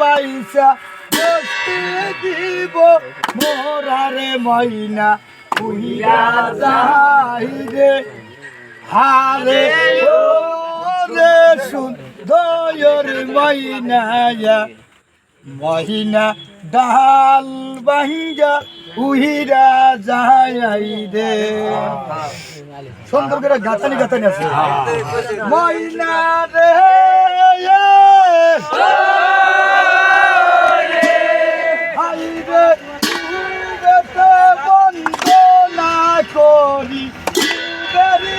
বাইসা বসতে দিব মোরারে ময়না উহিয়া যাই রে হারে ও রে সুন্দর ময়নায়া মহিনা ডাল বাহিজা উহিরা যাই রে সুন্দর করে গাতানি গাতানি আছে ময়না রে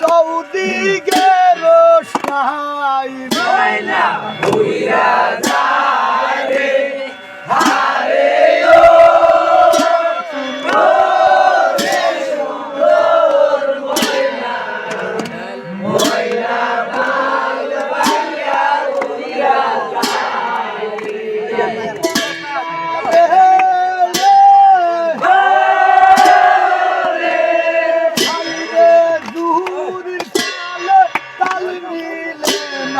সৌদি গেরো সাই ময়না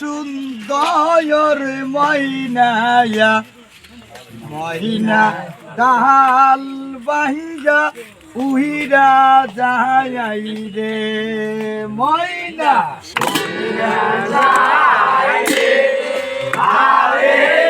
সুন্দর ময়নায়া মহিনা দাল বাহিজা উহিরা যাই রে। ময়না। হাইরে